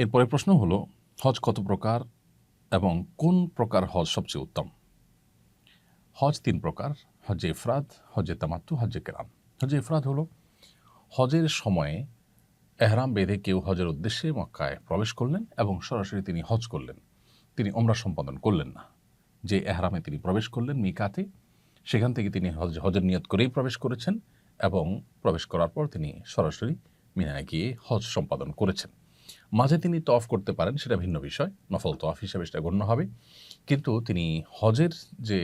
এরপরে প্রশ্ন হলো, হজ কত প্রকার এবং কোন প্রকার হজ সবচেয়ে উত্তম? হজ তিন প্রকার, হজে ইফরাদ হজে তামাত্তু, হজে কেরাম। হজে ইফরাদ হলো, হজের সময়ে এহরাম বেঁধে কেউ হজের উদ্দেশ্যে মক্কায় প্রবেশ করলেন এবং সরাসরি তিনি হজ করলেন। তিনি ওমরা সম্পাদন করলেন না। যে এহরামে তিনি প্রবেশ করলেন মিকাতে, সেখান থেকে তিনি হজ, হজের নিয়ত করেই প্রবেশ করেছেন এবং প্রবেশ করার পর তিনি সরাসরি মিনায় গিয়ে হজ সম্পাদন করেছেন। মাঝে তিনি তফ করতে পারেন, সেটা ভিন্ন বিষয়। নফল তফ হিসেবে সেটা গণ্য হবে। কিন্তু তিনি হজের যে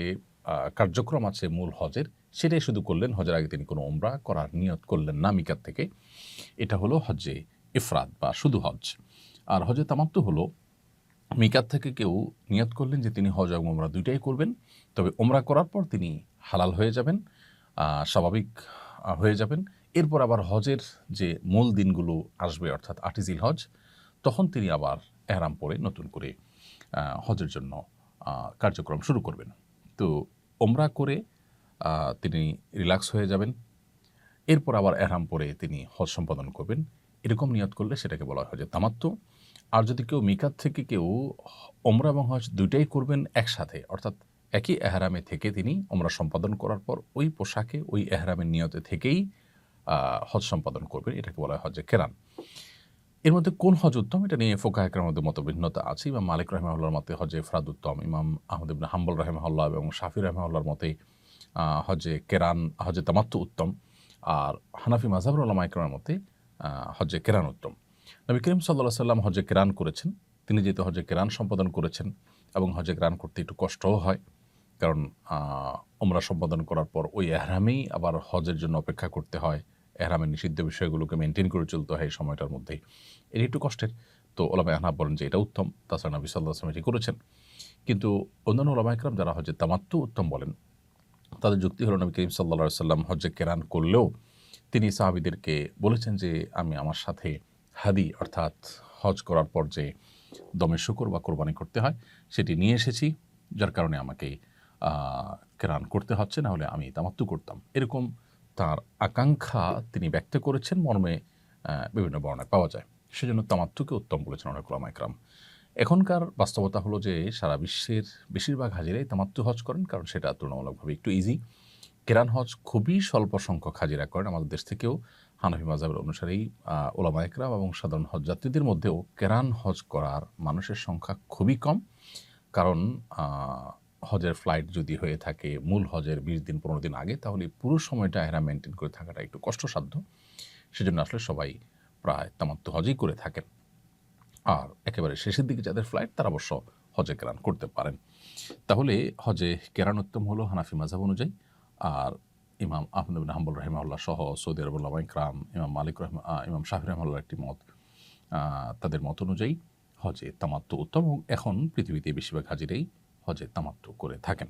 কার্যক্রম আছে মূল হজের, সেটাই শুধু করলেন। হজের আগে তিনি কোনো ওমরা করার নিয়ত করলেন না মিকার থেকে। এটা হলো হজে ইফরাদ বা শুধু হজ আর হজে তামাত্তু হলো, মিকাত থেকে কেউ নিয়ত করলেন যে তিনি হজ এবং ওমরা দুইটাই করবেন। তবে ওমরা করার পর তিনি হালাল হয়ে যাবেন স্বাভাবিক হয়ে যাবেন। এরপর আবার হজের যে মূল দিনগুলো আসবে, অর্থাৎ আটিজিল হজ তখন তিনি আবার এহরাম পরে নতুন করে হজের জন্য কার্যক্রম শুরু করবেন। তো ওমরা করে তিনি রিল্যাক্স হয়ে যাবেন। এরপর আবার এহরাম পরে তিনি হজ সম্পাদন করবেন। এরকম নিয়ত করলে সেটাকে বলা হয় যে তামাত্ম আর যদি কেউ মিকাত থেকে কেউ ওমরা এবং হজ দুইটাই করবেন একসাথে, অর্থাৎ একই এহরামে থেকে তিনি ওমরা সম্পাদন করার পর ওই পোশাকে, ওই এহরামের নিয়তে থেকেই হজ সম্পাদন করবেন। এটাকে বলা হয় যে কেরান। এর মধ্যে কোন হজ উত্তম? এটা নিয়ে ফোকাহেকের মধ্যে মত ভিন্নতা আছে ইমাম মালিক রহমাউল্লার মতে হজে ফ্রাদ উত্তম, ইমাম আহমদ ইবনে হাম্বল রহমাউল্লাহ এবং শাফি রহমাউল্লার মতে হজে কেরান, হজে তামাত্ম উত্তম। আর হানাফি মাজাবুর আল্লাহ ইকরামের মতে হজে কেরান উত্তম। নবী করিম সাল্লাহ সাল্লাম হজে কেরান করেছেন। তিনি যেহেতু হজে কেরান সম্পাদন করেছেন এবং হজে কেরান করতে একটু কষ্টও হয়। কারণ ওমরা সম্পাদন করার পর ওই এহরামেই আবার হজের জন্য অপেক্ষা করতে হয়। এহরামের নিষিদ্ধ বিষয়গুলোকে মেনটেন করে চলতে হয় এই সময়টার মধ্যেই। এর একটু কষ্টের। তো ওলামা আহনাব বলেন যে এটা উত্তম, তাছাড়া নবী সাল্লাহ আসলাম এটি করেছেন। কিন্তু অন্যান্য ওলামা একরাম যারা হজে তামাত্ম উত্তম বলেন, তাদের যুক্তি হলো নবী করিম সাল্লা সাল্লাম হজ্জে কেরান করলেও তিনি সাহাবিদেরকে বলেছেন যে আমি আমার সাথে হাদি অর্থাৎ হজ করার পর যে দমে শুকর বা কোরবানি করতে হয়, সেটি নিয়ে এসেছি, যার কারণে আমাকে কেরান করতে হচ্ছে না হলে আমি তামাত্তু করতাম। এরকম আকাঙ্ক্ষা তিনি ব্যক্ত করেছেন মর্মে বিভিন্ন বর্ণায় পাওয়া যায়। সেজন্য তামাত্তুকে উত্তম বলেছেন অনেক ওলামা একরাম এখনকার বাস্তবতা হলো যে, সারা বিশ্বের বেশিরভাগ হাজিরাই তামাত্তু হজ করেন, কারণ সেটা তুলনামূলকভাবে একটু ইজি কেরান হজ খুবই স্বল্প সংখ্যক হাজিরা করেন আমাদের দেশ থেকেও। হানফি মাজাবের অনুসারেই ওলামা একরাম এবং সাধারণ হজ যাত্রীদের মধ্যেও কেরান হজ করার মানুষের সংখ্যা খুবই কম। কারণ হজের ফ্লাইট যদি হয়ে থাকে, মূল হজের বিশ দিন, পনেরো দিন আগে, তাহলে পুরো সময়টা এরা মেনটেন করে থাকাটা একটু কষ্টসাধ্য। সেজন্য আসলে সবাই প্রায় তামাত্ম হজই করে থাকেন। আর একেবারে শেষের দিকে যাদের ফ্লাইট তারা অবশ্য হজে কেরান করতে পারেন। তাহলে হজে কেরান উত্তম হলো হানাফি মাঝাব অনুযায়ী। আর ইমাম আহমদ হাম্বুল রহমাউল্লাহ সহ সৌদি আরবুল ইকরাম, ইমাম মালিক রহমা ইমাম শাহি রহমাল্লাহ একটি মত তাদের মত অনুযায়ী হজে তামাত্ম উত্তম। এখন পৃথিবীতে বেশিরভাগ হাজিরাই হজে তামাত্ম করে থাকেন